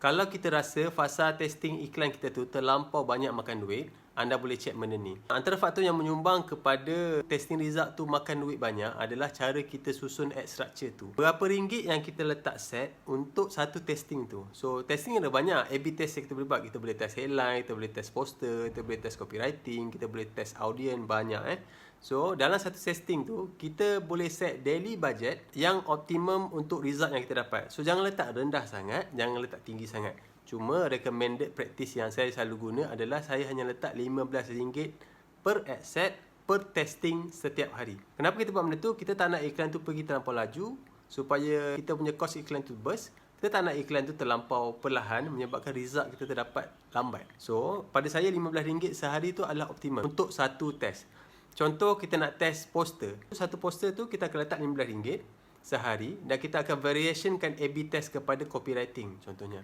Kalau kita rasa fasa testing iklan kita tu terlampau banyak makan duit, anda boleh cek benda ni. Antara faktor yang menyumbang kepada testing result tu makan duit banyak adalah cara kita susun ad structure tu. Berapa ringgit yang kita letak set untuk satu testing tu. So testing ada banyak. A-B test yang kita boleh buat. Kita boleh test headline, kita boleh test poster, kita boleh test copywriting, kita boleh test audience banyak eh. So dalam satu testing tu kita boleh set daily budget yang optimum untuk result yang kita dapat. So jangan letak rendah sangat, jangan letak tinggi sangat. Cuma recommended practice yang saya selalu guna adalah saya hanya letak RM15 per ad set per testing setiap hari. Kenapa kita buat benda tu? Kita tak nak iklan tu pergi terlampau laju supaya kita punya cost iklan tu burst. Kita tak nak iklan tu terlampau perlahan menyebabkan result kita terdapat lambat. So, pada saya RM15 sehari tu adalah optimum untuk satu test. Contoh kita nak test poster. Satu poster tu kita akan letak RM15 sehari dan kita akan variationkan A-B test kepada copywriting contohnya.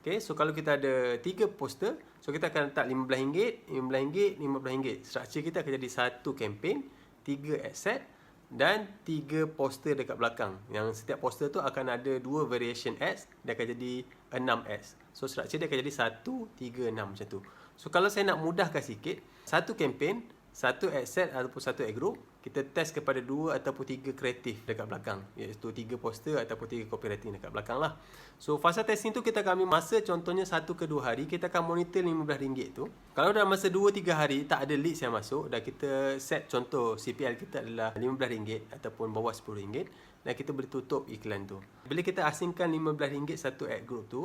Okay, so kalau kita ada tiga poster, so kita akan letak RM15, RM15, RM15. Structure kita akan jadi satu campaign, tiga ad set dan tiga poster dekat belakang. Yang setiap poster tu akan ada dua variation ads, dia akan jadi enam ads. So structure dia akan jadi satu, tiga, enam macam tu. So kalau saya nak mudahkan sikit, satu campaign, satu ad set ataupun satu ad group kita test kepada dua ataupun tiga kreatif dekat belakang. Iaitu tiga poster ataupun tiga copywriting dekat belakang lah. So fasa testing tu kita akan ambil masa contohnya satu ke dua hari kita akan monitor RM15 tu. Kalau dalam masa dua tiga hari tak ada leads yang masuk dan kita set contoh CPL kita adalah RM15 ataupun bawah RM10 dan kita boleh tutup iklan tu. Bila kita asingkan RM15 satu ad group tu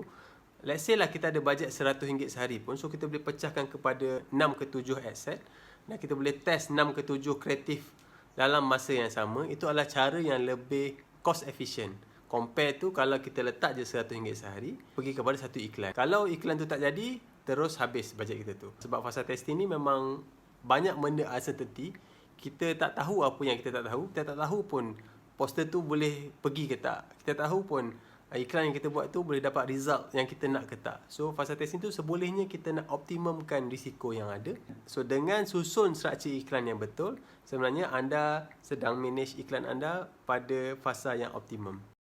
Let's say lah kita ada bajet RM100 sehari pun So kita boleh pecahkan kepada 6 ke 7 ad set dan kita boleh test 6 ke 7 kreatif dalam masa yang sama. Itu adalah cara yang lebih cost efficient. Compare tu kalau kita letak je RM100 sehari pergi kepada satu iklan. Kalau iklan tu tak jadi terus habis bajet kita tu. Sebab fasa testing ni memang banyak benda uncertainty. Kita tak tahu apa yang kita tak tahu. Kita tak tahu pun poster tu boleh pergi ke tak. Kita tahu pun iklan yang kita buat tu boleh dapat result yang kita nak ke tak. So fasa testing tu sebolehnya kita nak optimumkan risiko yang ada. So dengan susun struktur iklan yang betul, sebenarnya anda sedang manage iklan anda pada fasa yang optimum.